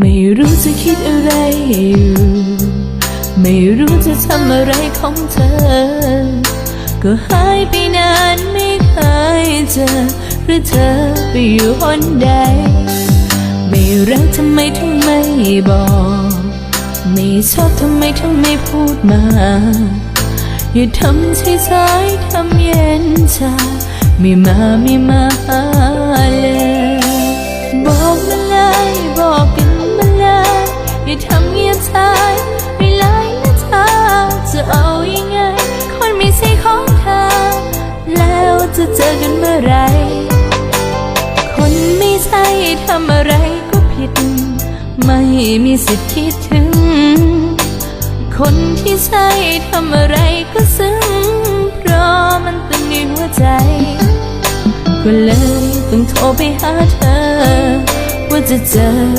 ไม่รู้จะคิดอะไรอยู่ ไม่รู้จะทำอะไรของเธอ ก็หายไปนานไม่เคยเจอหรือเธอไปอยู่หนใด ไม่รักทำไมถึงไม่บอก ไม่ชอบทำไมถึงไม่พูดมา อย่าทำใจสายทำเย็นชาไม่มาไม่มา เลยอย่ทำเงียบชายไปเลยนะเธอจะเอายังไง คนไม่ใช่ของเธอ แล้วจะเจอกันเมื่อไร คนไม่ใช่ทำอะไรก็ผิด ไม่มีสิทธิ์คิดถึง คนที่ใช่ทำอะไรก็ซึ้งเพราะมันตึงในหัวใจ ก็เลยต้องโทรไปหาเธอ ว่าจะเจอ